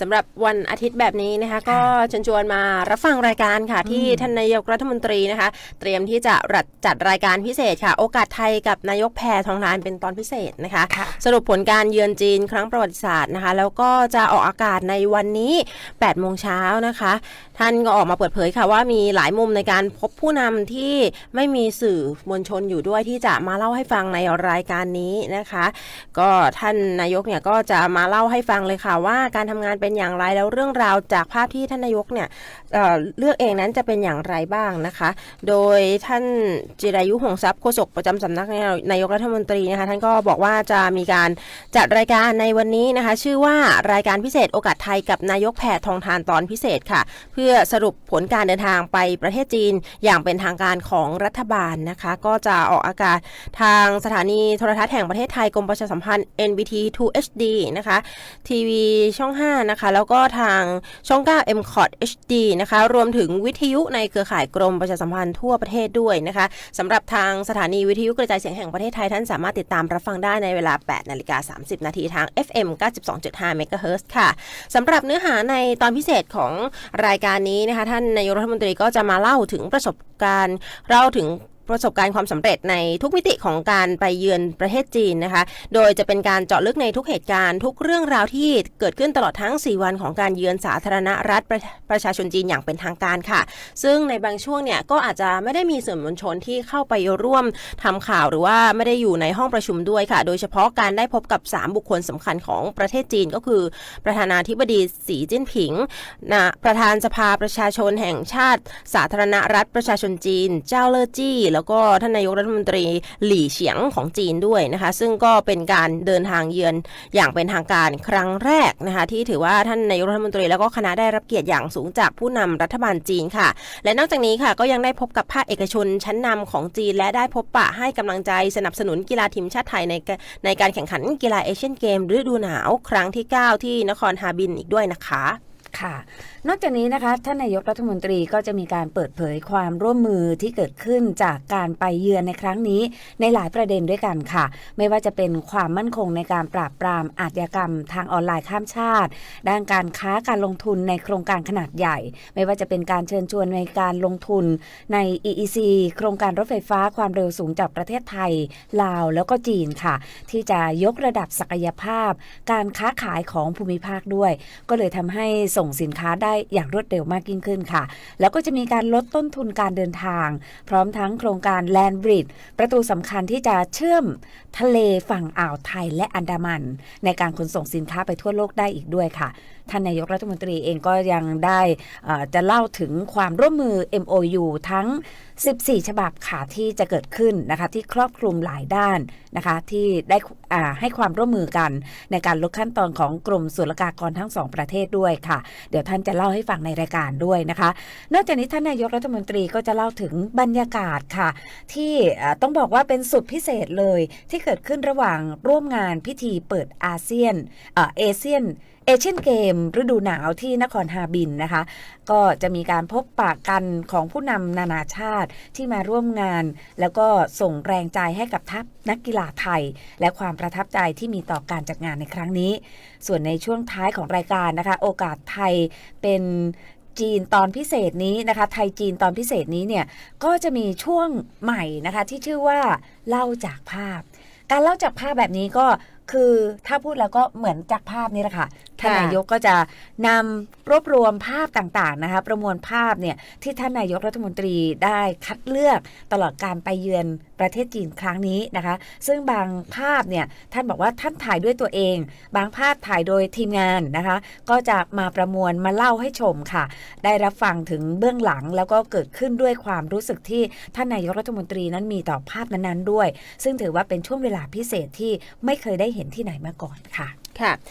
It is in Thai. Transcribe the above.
สำหรับวันอาทิตย์แบบนี้นะคะ ก็เชิญชวนมารับฟังรายการค่ะ ที่ท่านนายกรัฐมนตรีนะคะ เตรียมที่จะจัดรายการพิเศษค่ะ โอกาสไทยกับนายกแพทองทานเป็นตอนพิเศษนะคะค่ะสรุปผลการเยือนจีนครั้งประวัติศาสตร์นะคะ แล้วก็จะออกอากาศในวันนี้8โมงเช้านะคะ ท่านก็ออกมาเปิดเผยค่ะว่ามีหลายมุมในการพบผู้นำที่ไม่มีสื่อมวลชนอยู่ด้วยที่จะมาเล่าให้ฟังในรายการนี้นะคะ ก็ท่านนายกเนี่ยก็จะมาเล่าให้ฟังเลยค่ะว่าการทำงานเป็นอย่างไรแล้วเรื่องราวจากภาพที่ท่านนายกเนี่ยเเลือกเองนั้นจะเป็นอย่างไรบ้างนะคะ โดยท่านจิรายุหงทรัพย์โฆษกประจำสำนักนายกรัฐมนตรีนะคะท่านก็บอกว่าจะมีการจัดรายการในวันนี้นะคะ ชื่อว่ารายการพิเศษโอกาสไทยกับนายกแพทองทานตอนพิเศษค่ะ เพื่อสรุปผลการเดินทางไปประเทศจีนอย่างเป็นทางการของรัฐบาลนะคะ ก็จะออกอากาศทางสถานีโทรทัศน์แห่งประเทศไทยกรมประชาสัมพันธ์ NBT 2 HD นะคะทีวีช่อง 5นะคะ แล้วก็ทางช่อง 9 m c o t HD นะคะ รวมถึงวิทยุในเครือข่ายกรมประชาสัมพันธ์ทั่วประเทศด้วยนะคะสำหรับทางสถานีวิทยุกระจายเสียงแห่งประเทศไทยท่านสามารถติดตามรับฟังได้ในเวลา 8 นาฬิกา 30 นาทีทาง FM 92.5 MHz ค่ะสำหรับเนื้อหาในตอนพิเศษของรายการนี้นะคะ ท่านนายกรัฐมนตรีก็จะมาเล่าถึงประสบการณ์เล่าถึง ประสบการณ์ความสำเร็จในทุกมิติของการไปเยือนประเทศจีนนะคะ โดยจะเป็นการเจาะลึกในทุกเหตุการณ์ ทุกเรื่องราวที่เกิดขึ้นตลอดทั้ง 4 วันของการเยือนสาธารณรัฐประประชาชนจีนอย่างเป็นทางการค่ะ ซึ่งในบางช่วงเนี่ยก็อาจจะไม่ได้มีสื่อมวลชนที่เข้าไปร่วมทำข่าวหรือว่าไม่ได้อยู่ในห้องประชุมด้วยค่ะ โดยเฉพาะการได้พบกับ 3 บุคคลสำคัญของประเทศจีนก็คือ ประธานาธิบดีสีจิ้นผิงนะประธานสภาประชาชนแห่งชาติ สาธารณรัฐประชาชนจีน เจ้าเลอจี้แล้วก็ท่านนายกรัฐมนตรีหลี่เฉียงของจีนด้วยนะคะ ซึ่งก็เป็นการเดินทางเยือนอย่างเป็นทางการครั้งแรกนะคะที่ถือว่าท่านนายกรัฐมนตรีแล้วก็คณะได้รับเกียรติอย่างสูงจากผู้นำรัฐบาลจีนค่ะ และนอกจากนี้ค่ะก็ยังได้พบกับภาคเอกชนชั้นนำของจีน และได้พบปะให้กำลังใจสนับสนุนกีฬาทีมชาติไทยในกในการแข่งขันกีฬาเอเชียนเกมฤดูหนาว ครั้งที่ 9 ที่นครฮาบินอีกด้วยนะคะ ค่ะ นอกจากนี้นะคะท่านนายกรัฐมนตรีก็จะมีการเปิดเผยความร่วมมือที่เกิดขึ้นจากการไปเยือนในครั้งนี้ ในหลายประเด็นด้วยกันค่ะ ไม่ว่าจะเป็นความมั่นคงในการปราบปรามอาชญากรรมทางออนไลน์ข้ามชาติ ด้านการค้าการลงทุนในโครงการขนาดใหญ่ ไม่ว่าจะเป็นการเชิญชวนในการลงทุนใน EEC โครงการรถไฟฟ้าความเร็วสูงจากประเทศไทย ลาวแล้วก็จีนค่ะ ที่จะยกระดับศักยภาพ การค้าขายของภูมิภาคด้วย ก็เลยทำให้ส่งสินค้าได้อย่างรวดเร็วมากยิ่งขึ้นค่ะ แล้วก็จะมีการลดต้นทุนการเดินทาง พร้อมทั้งโครงการ Land Bridge ประตูสำคัญที่จะเชื่อมทะเลฝั่งอ่าวไทยและอันดามัน ในการขนส่งสินค้าไปทั่วโลกได้อีกด้วยค่ะ ท่านนายกรัฐมนตรีเองก็ยังได้จะเล่าถึงความร่วมมือ MOU ทั้ง 14 ฉบับค่ะที่จะเกิดขึ้นนะคะที่ครอบคลุมหลายด้านนะคะที่ได้ให้ความร่วมมือกัน ในการลดขั้นตอนของกรมศุลกากรทั้งสองประเทศด้วยค่ะเดี๋ยวท่านจะเล่าให้ฟังในรายการด้วยนะคะ นอกจากนี้ท่านนายกรัฐมนตรีก็จะเล่าถึงบรรยากาศค่ะ ที่ต้องบอกว่าเป็นสุดพิเศษเลยที่เกิดขึ้นระหว่างร่วมงานพิธีเปิดอาเซียนเอเซียนเอเชียนเกมฤดูหนาวที่นครฮาบินนะคะ ก็จะมีการพบปะกันของผู้นำนานาชาติที่มาร่วมงาน แล้วก็ส่งแรงใจให้กับทัพนักกีฬาไทย และความประทับใจที่มีต่อการจัดงานในครั้งนี้ ส่วนในช่วงท้ายของรายการนะคะ โอกาสไทยเป็นจีนตอนพิเศษนี้นะคะ ไทยจีนตอนพิเศษนี้เนี่ยก็จะมีช่วงใหม่นะคะที่ชื่อว่าเล่าจากภาพ การเล่าจากภาพแบบนี้ก็ คือถ้าพูดแล้วก็เหมือนจากภาพนี่แหละค่ะท่านค่ะนายกก็จะนำรวบรวมภาพต่างๆนะคะประมวลภาพเนี่ยที่ท่านนายกรัฐมนตรีได้คัดเลือกตลอดการไปเยือนประเทศจีนครั้งนี้นะคะ ซึ่งบางภาพเนี่ยท่านบอกว่าท่านถ่ายด้วยตัวเอง บางภาพถ่ายโดยทีมงานนะคะ ก็จะมาประมวลมาเล่าให้ชมค่ะ ได้รับฟังถึงเบื้องหลังแล้วก็เกิดขึ้นด้วยความรู้สึกที่ท่านนายกรัฐมนตรีนั้นมีต่อภาพนั้นๆด้วย ซึ่งถือว่าเป็นช่วงเวลาพิเศษที่ไม่เคยได้เห็นที่ไหนมาก่อนค่ะ ค่ะ